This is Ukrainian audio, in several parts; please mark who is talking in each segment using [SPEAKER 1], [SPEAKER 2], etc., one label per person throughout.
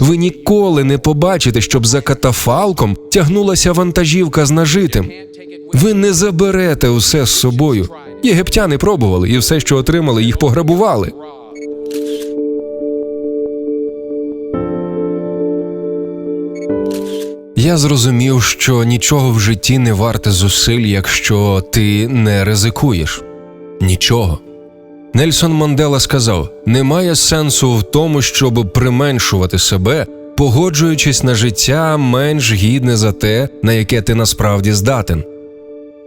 [SPEAKER 1] Ви ніколи не побачите, щоб за катафалком тягнулася вантажівка з нажитим. Ви не заберете усе з собою. Єгиптяни пробували, і все, що отримали, їх пограбували. Я зрозумів, що нічого в житті не варте зусиль, якщо ти не ризикуєш. Нічого. Нельсон Мандела сказав: немає сенсу в тому, щоб применшувати себе, погоджуючись на життя менш гідне за те, на яке ти насправді здатен.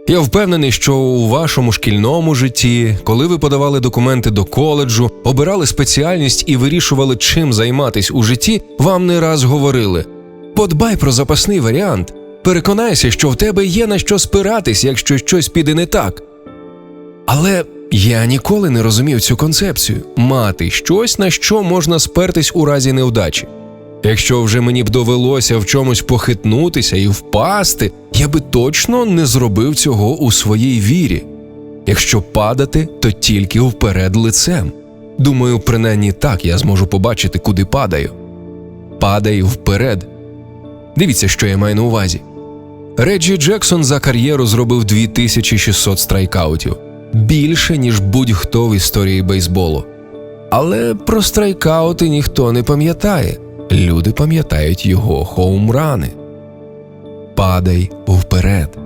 [SPEAKER 1] Я впевнений, що у вашому шкільному житті, коли ви подавали документи до коледжу, обирали спеціальність і вирішували, чим займатись у житті, вам не раз говорили: подбай про запасний варіант, переконайся, що в тебе є на що спиратись, якщо щось піде не так. Але я ніколи не розумів цю концепцію мати щось, на що можна спертись у разі невдачі. Якщо вже мені б довелося в чомусь похитнутися і впасти, я би точно не зробив цього у своїй вірі. Якщо падати, то тільки вперед лицем. Думаю, принаймні так я зможу побачити, куди падаю. Падай вперед. Дивіться, що я маю на увазі. Реджі Джексон за кар'єру зробив 2600 страйкаутів більше, ніж будь-хто в історії бейсболу. Але про страйкаути ніхто не пам'ятає. Люди пам'ятають його хоумрани. Падай вперед.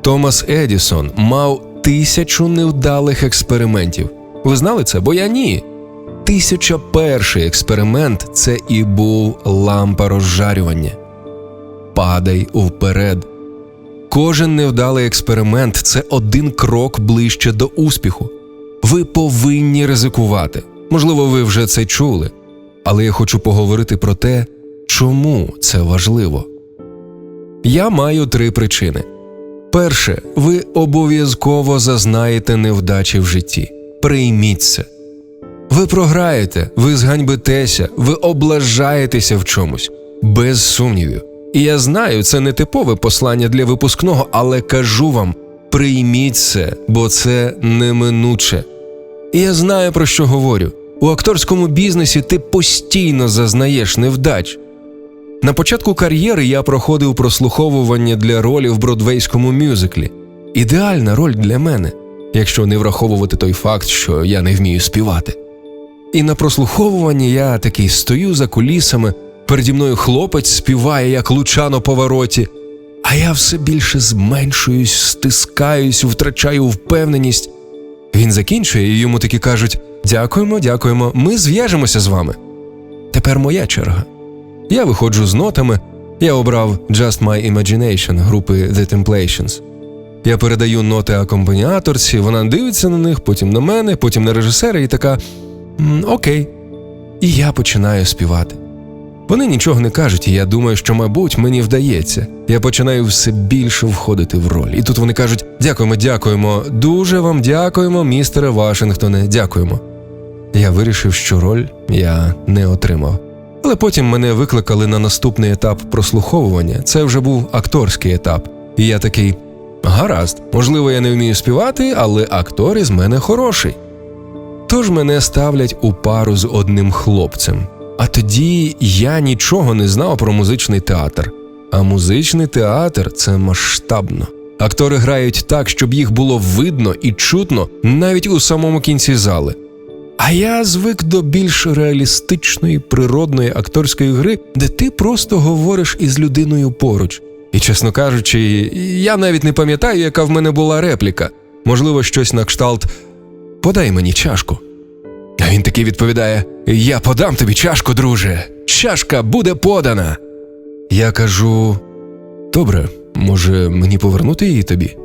[SPEAKER 1] Томас Едісон мав тисячу невдалих експериментів. Ви знали це? Бо я ні. Тисяча перший експеримент це і був лампа розжарювання. Падай вперед. Кожен невдалий експеримент це один крок ближче до успіху. Ви повинні ризикувати. Можливо, ви вже це чули, але я хочу поговорити про те, чому це важливо. Я маю три причини. Перше, ви обов'язково зазнаєте невдачі в житті. Прийміть це. Ви програєте, ви зганьбитеся, ви облажаєтеся в чомусь, без сумнівів. І я знаю, це не типове послання для випускного, але кажу вам: прийміть це, бо це неминуче. І я знаю, про що говорю. У акторському бізнесі ти постійно зазнаєш невдач. На початку кар'єри я проходив прослуховування для ролі в бродвейському мюзиклі. Ідеальна роль для мене, якщо не враховувати той факт, що я не вмію співати. І на прослуховуванні я такий стою за кулісами, переді мною хлопець співає, як луча на повороті, а я все більше зменшуюсь, стискаюсь, втрачаю впевненість. Він закінчує, і йому таки кажуть: Дякуємо, дякуємо, ми зв'яжемося з вами. Тепер моя черга. Я виходжу з нотами. Я обрав Just My Imagination групи The Templations. Я передаю ноти акомпаніаторці, вона дивиться на них, потім на мене, потім на режисера і така Окей. І я починаю співати. Вони нічого не кажуть, і я думаю, що, мабуть, мені вдається. Я починаю все більше входити в роль. І тут вони кажуть: дякуємо, дякуємо, дуже вам дякуємо, містере Вашингтоне, дякуємо. Я вирішив, що роль я не отримав. Але потім мене викликали на наступний етап прослуховування. Це вже був акторський етап. І я такий: гаразд, можливо, я не вмію співати, але актор із мене хороший. Тож мене ставлять у пару з одним хлопцем. А тоді я нічого не знав про музичний театр. А музичний театр це масштабно. Актори грають так, щоб їх було видно і чутно навіть у самому кінці зали. А я звик до більш реалістичної природної акторської гри, де ти просто говориш із людиною поруч. І, чесно кажучи, я навіть не пам'ятаю, яка в мене була репліка. Можливо, щось на кшталт Подай мені чашку. А він таки відповідає: Я подам тобі чашку, друже. Чашка буде подана. Я кажу: Добре, може, мені повернути її тобі?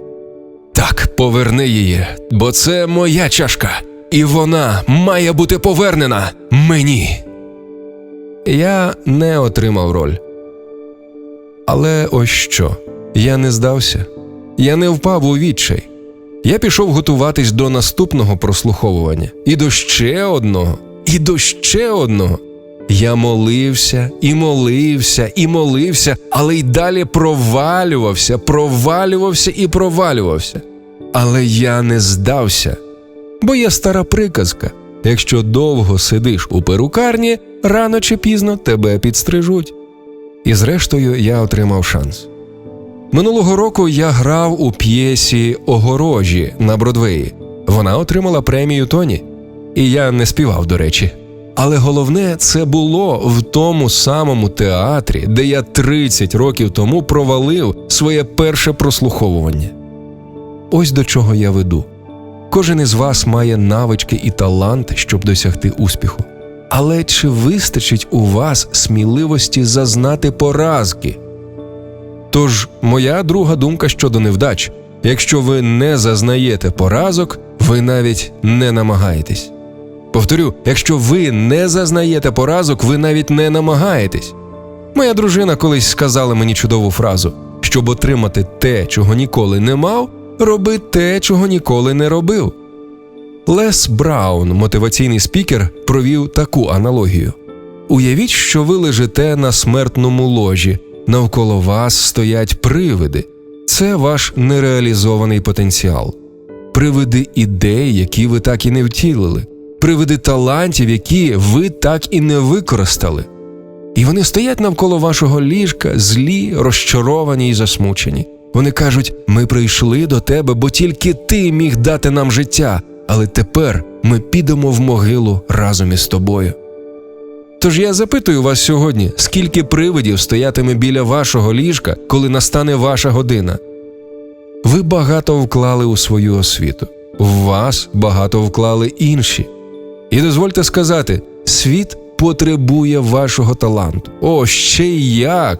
[SPEAKER 1] Так, поверни її, бо це моя чашка, і вона має бути повернена мені. Я не отримав роль. Але ось що, я не здався, я не впав у відчай. Я пішов готуватись до наступного прослуховування, і до ще одного, і до ще одного. Я молився і молився, і молився, але й далі провалювався, провалювався і провалювався. Але я не здався. Бо є стара приказка: якщо довго сидиш у перукарні, рано чи пізно тебе підстрижуть. І зрештою я отримав шанс. Минулого року я грав у п'єсі Огорожі на Бродвеї. Вона отримала премію Тоні. І я не співав, до речі. Але головне, це було в тому самому театрі, де я 30 років тому провалив своє перше прослуховування. Ось до чого я веду. Кожен із вас має навички і талант, щоб досягти успіху. Але чи вистачить у вас сміливості зазнати поразки? Тож, моя друга думка щодо невдач: якщо ви не зазнаєте поразок, ви навіть не намагаєтесь. Повторю, якщо ви не зазнаєте поразок, ви навіть не намагаєтесь. Моя дружина колись сказала мені чудову фразу: щоб отримати те, чого ніколи не мав, роби те, чого ніколи не робив. Лес Браун, мотиваційний спікер, провів таку аналогію: уявіть, що ви лежите на смертному ложі, навколо вас стоять привиди. Це ваш нереалізований потенціал, привиди ідей, які ви так і не втілили, привиди талантів, які ви так і не використали. І вони стоять навколо вашого ліжка, злі, розчаровані і засмучені. Вони кажуть: ми прийшли до тебе, бо тільки ти міг дати нам життя, але тепер ми підемо в могилу разом із тобою. Тож я запитую вас сьогодні, скільки привидів стоятиме біля вашого ліжка, коли настане ваша година? Ви багато вклали у свою освіту, в вас багато вклали інші. І дозвольте сказати, світ потребує вашого таланту. О, ще й як!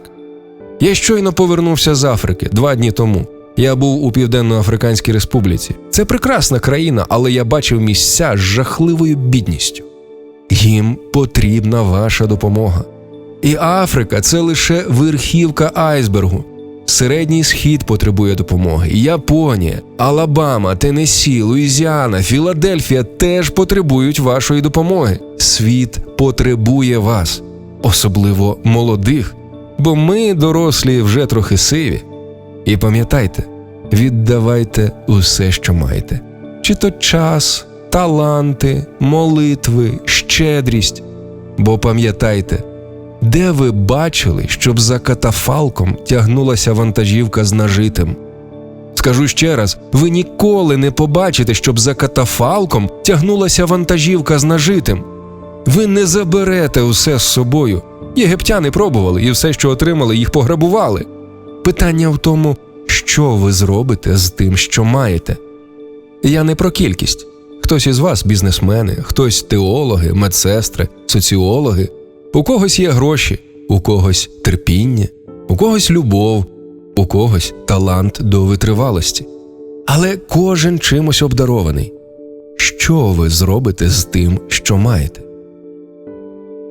[SPEAKER 1] Я щойно повернувся з Африки два дні тому. Я був у Південно-Африканській Республіці. Це прекрасна країна, але я бачив місця з жахливою бідністю. Їм потрібна ваша допомога. І Африка це лише верхівка айсбергу. Середній схід потребує допомоги. Японія, Алабама, Теннессі, Луїзіана, Філадельфія теж потребують вашої допомоги. Світ потребує вас, особливо молодих, бо ми, дорослі, вже трохи сиві. І пам'ятайте, віддавайте усе, що маєте, чи то час, таланти, молитви, щедрість. Бо пам'ятайте, де ви бачили, щоб за катафалком тягнулася вантажівка з нажитим? Скажу ще раз: ви ніколи не побачите, щоб за катафалком тягнулася вантажівка з нажитим. Ви не заберете усе з собою. Єгиптяни пробували і все, що отримали, їх пограбували. Питання в тому, що ви зробите з тим, що маєте. Я не про кількість. Хтось із вас бізнесмени, хтось теологи, медсестри, соціологи. У когось є гроші, у когось терпіння, у когось любов, у когось талант до витривалості. Але кожен чимось обдарований. Що ви зробите з тим, що маєте?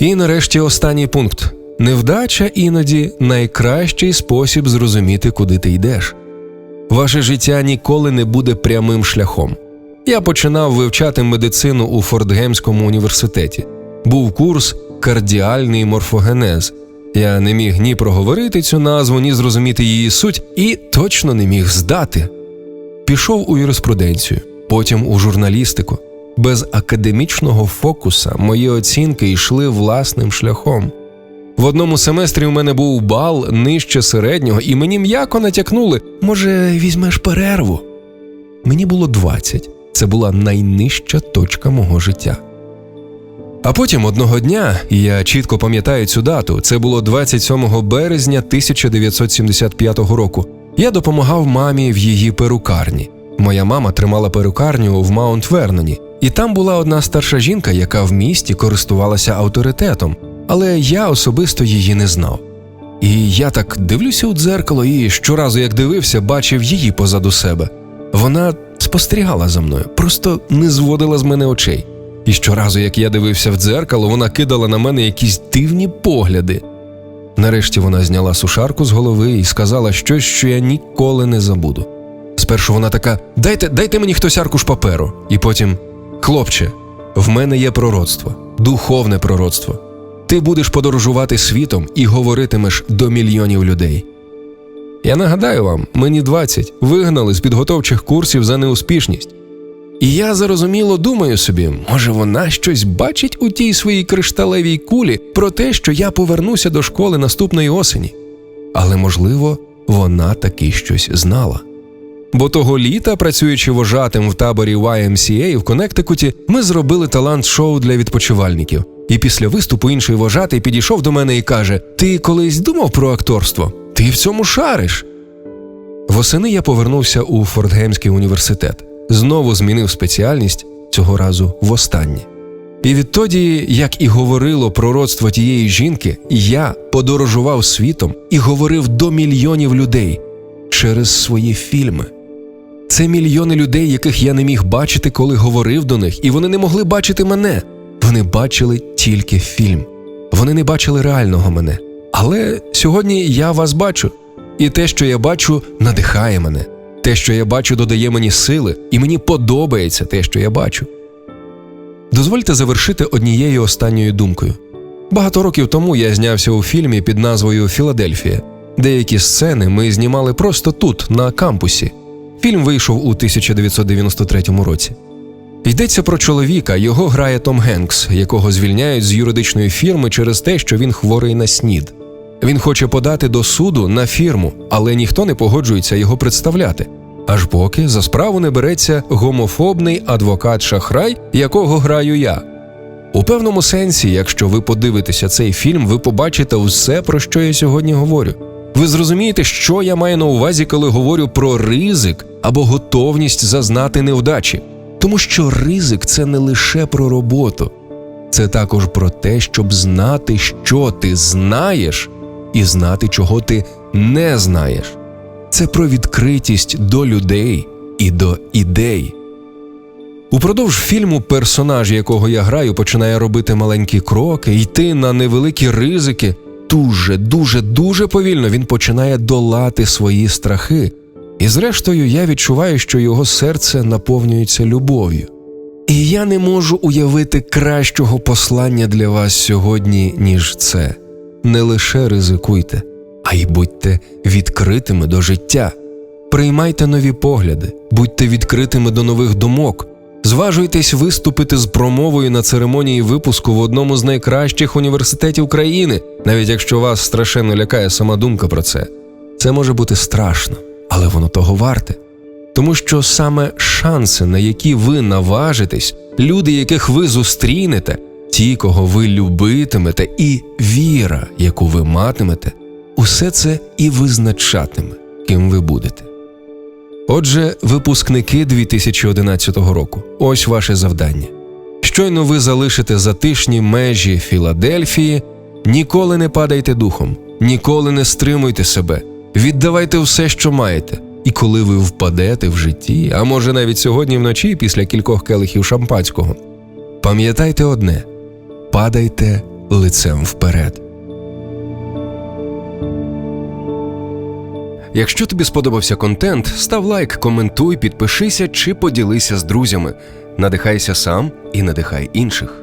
[SPEAKER 1] І нарешті останній пункт. Невдача іноді найкращий спосіб зрозуміти, куди ти йдеш. Ваше життя ніколи не буде прямим шляхом. Я починав вивчати медицину у Фортгемському університеті. Був курс кардіальний морфогенез. Я не міг ні проговорити цю назву, ні зрозуміти її суть, і точно не міг здати. Пішов у юриспруденцію, потім у журналістику. Без академічного фокуса мої оцінки йшли власним шляхом. В одному семестрі у мене був бал нижче середнього, і мені м'яко натякнули, може, візьмеш перерву. Мені було 20. Це була найнижча точка мого життя. А потім одного дня, і я чітко пам'ятаю цю дату, це було 27 березня 1975 року. Я допомагав мамі в її перукарні. Моя мама тримала перукарню в Маунт Верноні, і там була одна старша жінка, яка в місті користувалася авторитетом, але я особисто її не знав. І я так дивлюся у дзеркало, і щоразу, як дивився, бачив її позаду себе. Вона спостерігала за мною, просто не зводила з мене очей. І щоразу, як я дивився в дзеркало, вона кидала на мене якісь дивні погляди. Нарешті вона зняла сушарку з голови і сказала щось, що я ніколи не забуду. Спершу вона така: дайте, дайте мені хтось аркуш паперу, і потім хлопче, в мене є пророцтво, духовне пророцтво. Ти будеш подорожувати світом і говоритимеш до мільйонів людей. Я нагадаю вам, мені 20, вигнали з підготовчих курсів за неуспішність. І я зарозуміло думаю собі, може вона щось бачить у тій своїй кришталевій кулі про те, що я повернуся до школи наступної осені. Але, можливо, вона таки щось знала. Бо того літа, працюючи вожатим в таборі YMCA в Коннектикуті, ми зробили талант-шоу для відпочивальників. І після виступу інший вожатий підійшов до мене і каже: Ти колись думав про акторство? Ти в цьому шариш. Восени я повернувся у Фортгемський університет, знову змінив спеціальність цього разу востаннє. І відтоді, як і говорило пророцтво тієї жінки, я подорожував світом і говорив до мільйонів людей через свої фільми. Це мільйони людей, яких я не міг бачити, коли говорив до них, і вони не могли бачити мене. Вони бачили тільки фільм. Вони не бачили реального мене. Але сьогодні я вас бачу, і те, що я бачу, надихає мене. Те, що я бачу, додає мені сили, і мені подобається те, що я бачу. Дозвольте завершити однією останньою думкою. Багато років тому я знявся у фільмі під назвою Філадельфія. Деякі сцени ми знімали просто тут, на кампусі. Фільм вийшов у 1993 році. Йдеться про чоловіка, його грає Том Генкс, якого звільняють з юридичної фірми через те, що він хворий на снід. Він хоче подати до суду на фірму, але ніхто не погоджується його представляти. Аж поки за справу не береться гомофобний адвокат-шахрай, якого граю я. У певному сенсі, якщо ви подивитеся цей фільм, ви побачите все, про що я сьогодні говорю. Ви зрозумієте, що я маю на увазі, коли говорю про ризик або готовність зазнати невдачі. Тому що ризик це не лише про роботу, це також про те, щоб знати, що ти знаєш, і знати, чого ти не знаєш. Це про відкритість до людей і до ідей. Упродовж фільму персонаж, якого я граю, починає робити маленькі кроки, йти на невеликі ризики. Дуже, дуже, дуже повільно він починає долати свої страхи. І зрештою, я відчуваю, що його серце наповнюється любов'ю. І я не можу уявити кращого послання для вас сьогодні, ніж це. Не лише ризикуйте, а й будьте відкритими до життя. Приймайте нові погляди, будьте відкритими до нових думок. Зважуйтесь виступити з промовою на церемонії випуску в одному з найкращих університетів країни, навіть якщо вас страшенно лякає сама думка про це. Це може бути страшно, але воно того варте. Тому що саме шанси, на які ви наважитесь, люди, яких ви зустрінете, ті, кого ви любитимете, і віра, яку ви матимете, усе це і визначатиме, ким ви будете. Отже, випускники 2011 року, ось ваше завдання. Щойно ви залишите затишні межі Філадельфії, ніколи не падайте духом, ніколи не стримуйте себе, віддавайте все, що маєте. І коли ви впадете в житті, а може навіть сьогодні вночі після кількох келихів шампанського, пам'ятайте одне: падайте лицем вперед. Якщо тобі сподобався контент, став лайк, коментуй, підпишися чи поділися з друзями. Надихайся сам і надихай інших.